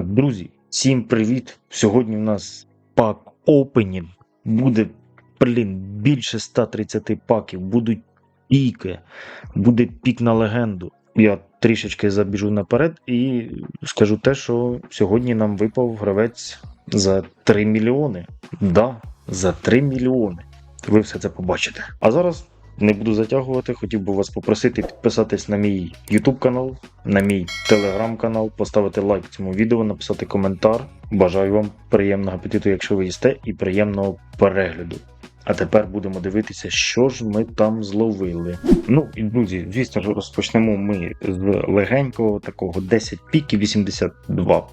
Друзі, всім привіт! Сьогодні у нас пак опенінг. Буде, блін, більше 130 паків, будуть піки, буде пік на легенду. Я трішечки забіжу наперед і скажу те, що сьогодні нам випав гравець за 3 мільйони. Да, за 3 мільйони. Ви все це побачите. А зараз не буду затягувати, хотів би вас попросити підписатись на мій YouTube канал, на мій телеграм канал, поставити лайк цьому відео, написати коментар. Бажаю вам приємного апетиту, якщо ви їсте, і приємного перегляду. А тепер будемо дивитися, що ж ми там зловили. Ну і друзі, звісно ж, розпочнемо ми з легенького такого 10 піків, 82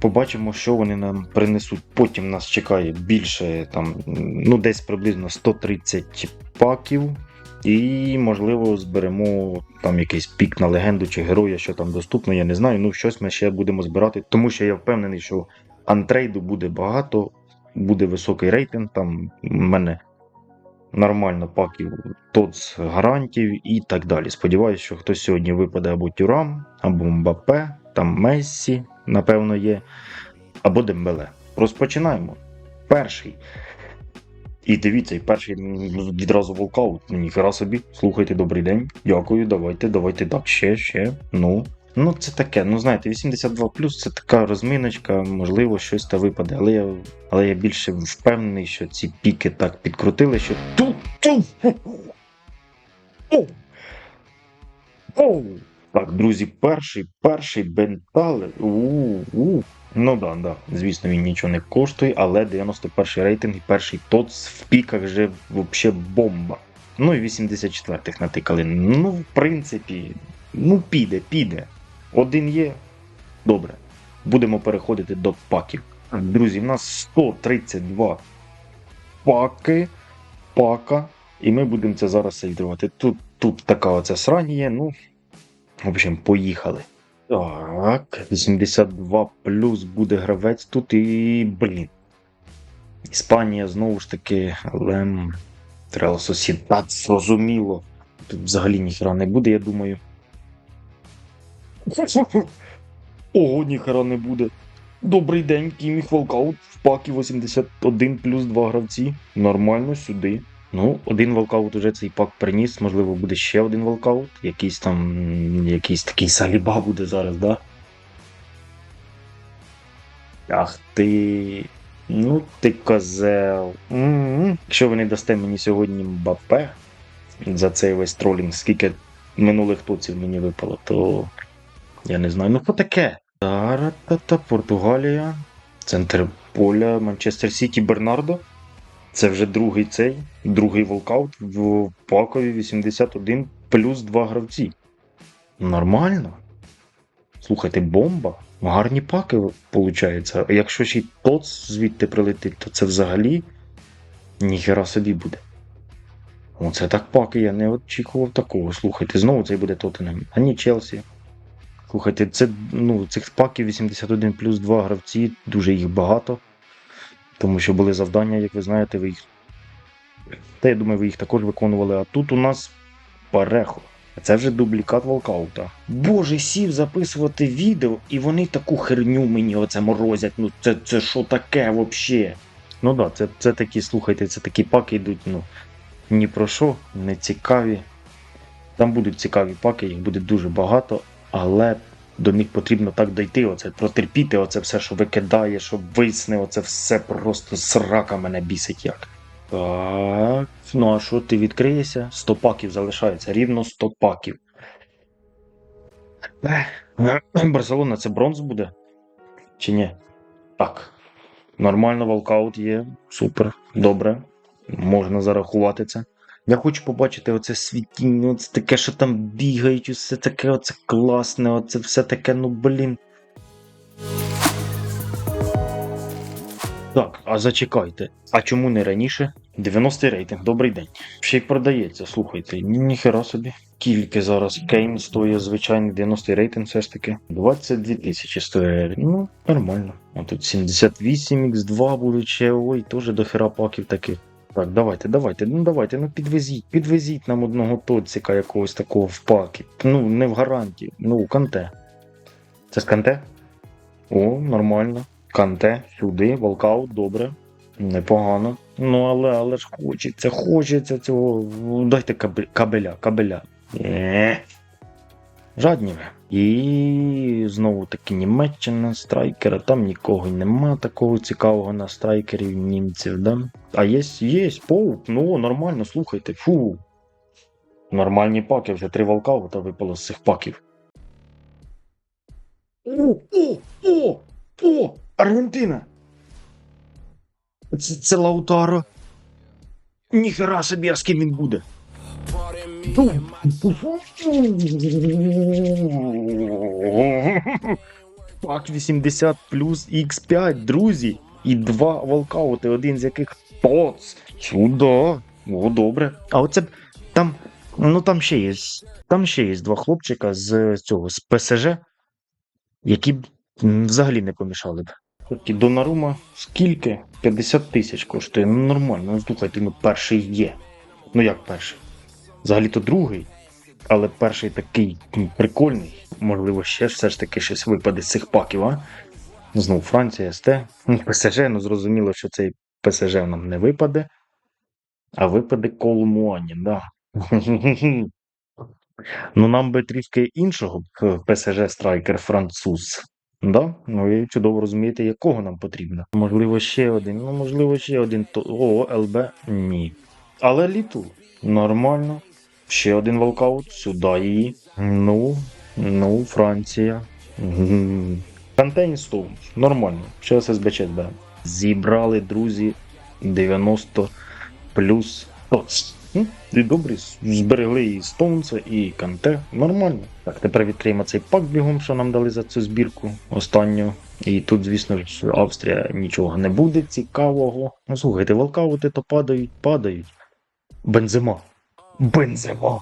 Побачимо, що вони нам принесуть. Потім нас чекає більше там, ну десь приблизно 130 паків. І, можливо, зберемо там якийсь пік на легенду чи героя, що там доступно, я не знаю. Ну, щось ми ще будемо збирати, тому що я впевнений, що антрейду буде багато, буде високий рейтинг. Там в мене нормально паків ТОЦ гарантів і так далі. Сподіваюсь, що хтось сьогодні випаде або Тюрам, або Мбапе, там Мессі, напевно, є, або Дембеле. Розпочинаємо. Перший. І дивіться, і перший відразу волкаут. Ніхера собі. Слухайте, добрий день. Дякую, давайте, давайте так, ще, ще. Ну. Ну, це таке. Ну, знаєте, 82 це така розминочка, можливо, щось та випаде. Але я, але я більше впевнений, що ці піки так підкрутили, що. Так, друзі, перший, перший. У-у. Ну да, да. Звісно, він нічого не коштує, але 91 рейтинг і перший ТОЦ в піках вже взагалі бомба. Ну і 84-х натикали. Ну, в принципі, ну піде, піде. Один є. Добре. Будемо переходити до паків. Друзі, в нас 132 паки. Пака. І ми будемо це зараз сейдрувати. Тут, тут така оця срань є, ну. В общем, поїхали. Так, 82 плюс буде гравець тут і. Блін. Іспанія знову ж таки, але м, Реал Сосідат, зрозуміло. Тут взагалі ніхера не буде, я думаю. Ого, ніхера не буде. Добрий день, Кіміх Волкаут в пакі 81 плюс 2 гравці. Нормально сюди. Ну, один волкаут уже цей пак приніс, можливо, буде ще один волкаут. Якийсь там. якийсь такий саліба буде зараз, да? Ах ти. Ну, ти козел. М-м. Якщо ви не дасте мені сьогодні Мбапе за цей весь тролінг, скільки минулих туців мені випало, то я не знаю. Ну, що таке? Тара-та-та, Португалія, центр поля, Манчестер Сіті, Бернардо. Це вже другий цей, другий волкаут в пакові 81 плюс 2 гравці. Нормально. Слухайте, бомба. Гарні паки виходить. Якщо ще й ТОЦ звідти прилетить, то це взагалі ніхера собі буде. Оце так паки, я не очікував такого. Слухайте, знову цей буде Тоттенем, а ні Челсі. Слухайте, це ну, цих паків 81 плюс 2 гравці, дуже їх багато. Тому що були завдання, як ви знаєте, ви їх. Та я думаю, ви їх також виконували. А тут у нас парехо. Це вже дублікат волкаута. Боже, сів записувати відео, і вони таку херню мені оце морозять. Ну це, це що таке взагалі? Ну так, да, це, це такі, слухайте, це такі паки йдуть, ну ні про що, не цікаві. Там будуть цікаві паки, їх буде дуже багато, але до них потрібно так дойти, оце протерпіти, оце все, що викидає, що висне, оце все просто срака мене бісить як. Так, ну а що ти відкриєшся? 100 паків залишається, рівно 100 паків. Барселона це бронз буде? Чи ні? Так. Нормально, волкаут є. Супер, добре. Можна зарахувати це. Я хочу побачити оце світіння, оце таке, що там бігають, усе таке, оце класне, оце все таке, ну блін. Так, а зачекайте. А чому не раніше? 90-й рейтинг, добрий день. Ще й продається, слухайте, ніхера собі. Скільки зараз Кейн стоїть звичайний 90-й рейтинг, все ж таки. 22 тисячі стоїть. Ну, нормально. А тут 78 x2 будуть ще, ой, теж до хера паків таких. Так, давайте, давайте, ну давайте, ну підвезіть, підвезіть нам одного тоціка якогось такого в пакі. Ну, не в гарантії, ну, канте. Це з канте? О, нормально. Канте, сюди, волкаут, добре. Непогано. Ну, але, але ж хочеться, хочеться цього. Дайте кабе- кабеля, кабеля. Е. Жадні ви. І знову таки Німеччина, страйкера, там нікого нема такого цікавого на страйкерів німців, да? А є, є, поуп, ну нормально, слухайте, фу. Нормальні паки, вже три волкаута випало з цих паків. О, о, о, о, Аргентина! Це, це Лаутаро. Ніхера собі, а з ким він буде. Пак 80 плюс X5, друзі. І два волкаути, один з яких поц. Чудо. О, добре. А оце там, ну там ще є. Там ще є два хлопчика з цього, з ПСЖ, які б взагалі не помішали б. Такі Донарума скільки? 50 тисяч коштує. Ну нормально, ну слухайте, ну перший є. Ну як перший? Взагалі-то другий. Але перший такий прикольний. Можливо, ще все ж таки щось випаде з цих паків, а? Знову Франція, СТ. ПСЖ, ну зрозуміло, що цей ПСЖ нам не випаде. А випаде Колмуані, да. Ну нам би трішки іншого ПСЖ страйкер француз. Да? Ну ви чудово розумієте, якого нам потрібно. Можливо, ще один. Ну, можливо, ще один. О, ЛБ ні. Але Літл нормально. Ще один волкаут, сюди її. Ну, ну, Франція. Контейн Стоунс. Нормально. Ще ССБЧ зберемо. Зібрали, друзі, 90 плюс. І добре, зберегли і Стоунса, і Канте. Нормально. Так, тепер відкриємо цей пак бігом, що нам дали за цю збірку останню. І тут, звісно ж, Австрія нічого не буде цікавого. Ну, слухайте, волкаути то падають, падають. Бензема. Бензема.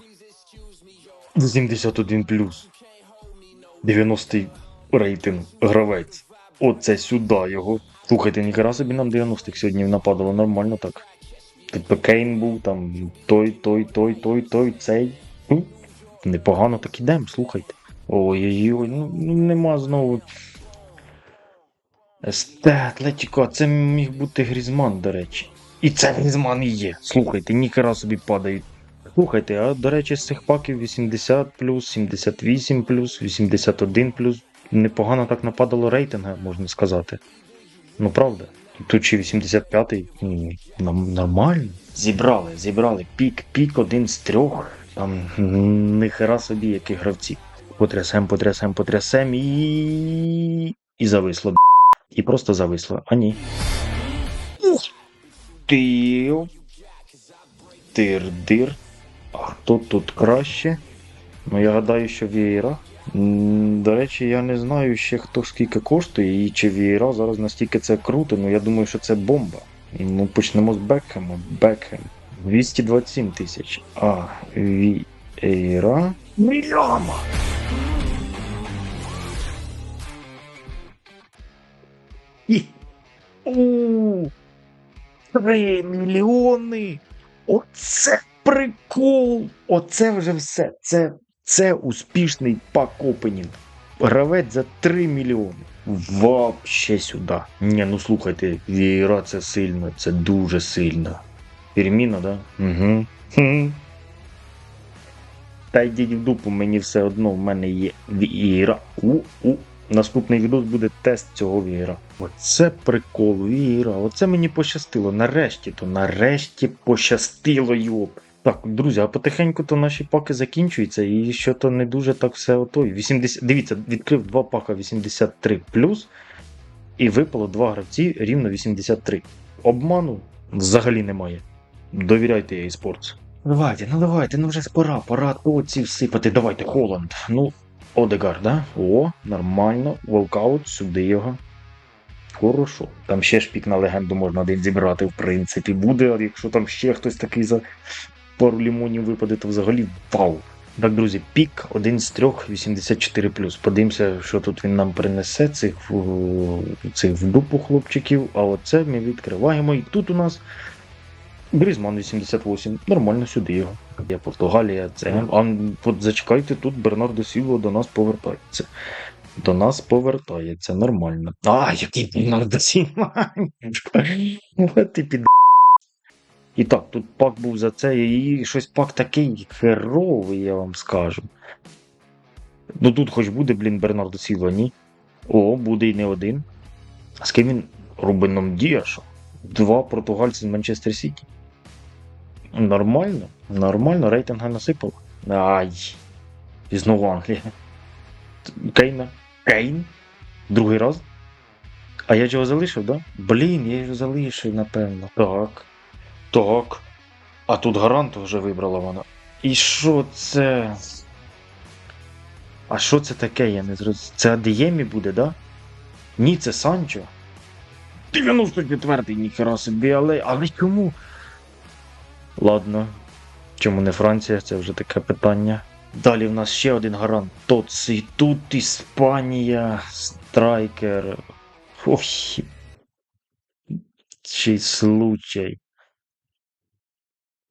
71 плюс. 90 рейтинг. Гравець. Оце сюди його. Слухайте, ніхера собі нам 90-х сьогодні нападало нормально так. Тут Пекейн був, там той, той, той, той, той, цей. Ну, непогано так ідемо, слухайте. Ой-ой-ой, ну, ну нема знову. Есте, Атлетіко, це міг бути Грізман, до речі. І це Грізман і є. Слухайте, ніхера собі падають. Слухайте, а до речі, з цих паків 80 78 81 Непогано так нападало рейтинга, можна сказати. Ну правда. Тут чи 85-й м, нормально. Зібрали, зібрали пік, пік один з трьох. Там м, ніхера собі, які гравці. Потрясем, потрясем, потрясем і. І зависло. І просто зависло. А ні. Ти. Тир-дир. А хто тут краще? Ну, я гадаю, що Вієра. До речі, я не знаю ще хто скільки коштує і чи Вієра зараз настільки це круто, ну я думаю, що це бомба. Ну, почнемо з Бекхема. Бекхем. 227 тисяч. А Вієра. Мільйома! Три мільйони! Оце прикол! Оце вже все. Це, це успішний опенінг. Гравець за 3 мільйони. Вообще сюди. Ні, ну слухайте, Вієра це сильно, це дуже сильно. Фірміно, да? Угу. Хм. Та йдіть в дупу, мені все одно, в мене є Вієра. У-у. Наступний відос буде тест цього віра. Оце прикол, віра. Оце мені пощастило. Нарешті то, нарешті пощастило, йоп. Так, друзі, а потихеньку то наші паки закінчуються, і що то не дуже так все отой. 80... Дивіться, відкрив два пака 83 і випало два гравці рівно 83. Обману взагалі немає. Довіряйте їй спортс. Давайте, ну давайте, ну вже пора, пора то ці всипати. Давайте, Холланд. Ну, Одегар, да? О, нормально. Волкаут, сюди його. Хорошо. Там ще шпік на легенду можна один зібрати, в принципі, буде, якщо там ще хтось такий за пару лімонів випаде, то взагалі вау. Так, друзі, пік один з трьох 84 Подивимося, що тут він нам принесе, цих, цих в дупу хлопчиків. А оце ми відкриваємо. І тут у нас Грізман 88. Нормально сюди його. Я Португалія, це. А от зачекайте, тут Бернардо Сілва до нас повертається. до нас повертається нормально. А, який Бернардо Сілва! Ти під. І так, тут пак був за це, і щось пак такий херовий, я вам скажу. Ну тут хоч буде, блін, Бернардо Сілва, ні? О, буде і не один. А з ким він? Рубеном Діашо. Два португальці з Манчестер Сіті. Нормально, нормально, рейтинга насипало. Ай. І знову Англія. Кейна. Кейн? Другий раз? А я його залишив, да? Блін, я його залишив, напевно. Так. Так. А тут гарант вже вибрала вона. І що це? А що це таке, я не зрозумів. Це Адіємі буде, да? Ні, це Санчо. 94-й, ніхера собі, але. Але чому? Ладно. Чому не Франція? Це вже таке питання. Далі в нас ще один гарант. Тоц і тут Іспанія, страйкер. Ой. Чий случай.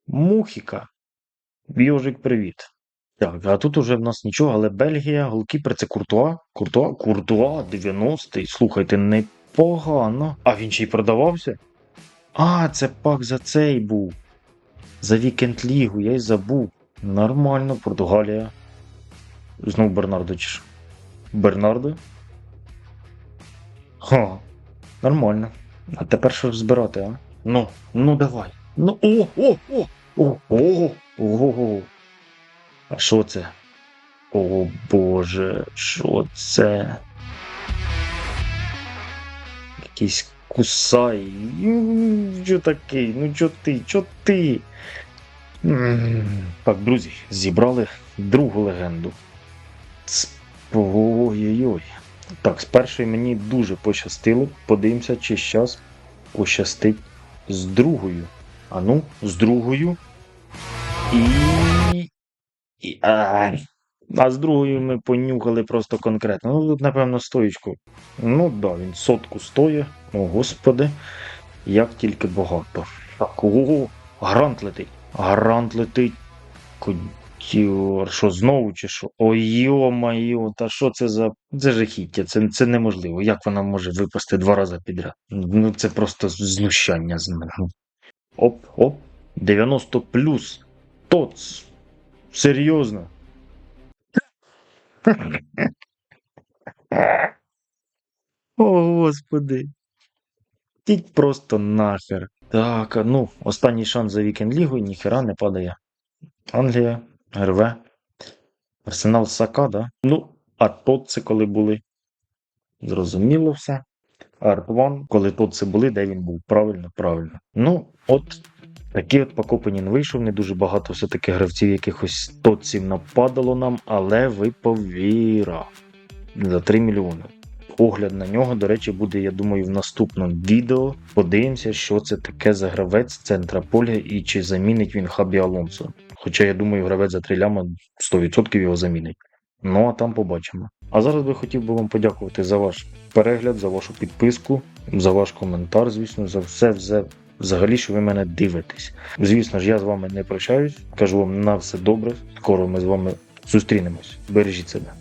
Мухіка. Біожик, привіт. Так, а тут уже в нас нічого, але Бельгія, голкіпер це Куртуа. Куртуа? Куртуа, 90-й. Слухайте, непогано. А він ще й продавався? А, це пак за цей був. За вікенд лігу, я й забув. Нормально, Португалія. Знов Бернардо чи що? Бернардо? Ха, нормально. А тепер що збирати, а? Ну, ну давай. Ну, о, о, о, о, о, о. А що це? О Боже, що це? Якийсь кусай. Що такий? Ну чо ти? Чо ти? Так, друзі, зібрали другу легенду. Ой-ой-ой. Так, з першої мені дуже пощастило. Подивимося, чи зараз пощастить з другою. А ну, з другою. І. І... Ай. А з другою ми понюхали просто конкретно. Ну, тут, напевно, стоїчку. Ну так, да, він сотку стоїть. О, господи, як тільки багато. Так, ого, грант летить. Грант летить. Кодьор, що знову чи що? Ой, йо-майо, та що це за. Це жахіття, це, це неможливо. Як вона може випасти два рази підряд? Ну це просто знущання з мене. Оп, оп, 90 плюс. Тоц. Серйозно. О, господи. Тіть просто нахер. Так, ну, останній шанс за вікенд лігу, і ніхера не падає. Англія, РВ. Арсенал Сака, да? Ну, а тот це коли були. Зрозуміло все. Артван, коли тут це були, де він був. Правильно, правильно. Ну, от такий от Покопанін вийшов. Не дуже багато все-таки гравців якихось тоців нападало нам, але випав Віра за 3 мільйони. Огляд на нього, до речі, буде, я думаю, в наступному відео. Подивимося, що це таке за гравець центра поля і чи замінить він Хабі Алонсо. Хоча я думаю, гравець за 3 ляма 100% його замінить. Ну а там побачимо. А зараз би хотів би вам подякувати за ваш перегляд, за вашу підписку, за ваш коментар, звісно, за все, все взагалі, що ви мене дивитесь. Звісно ж, я з вами не прощаюсь. Кажу вам на все добре. Скоро ми з вами зустрінемось. Бережіть себе.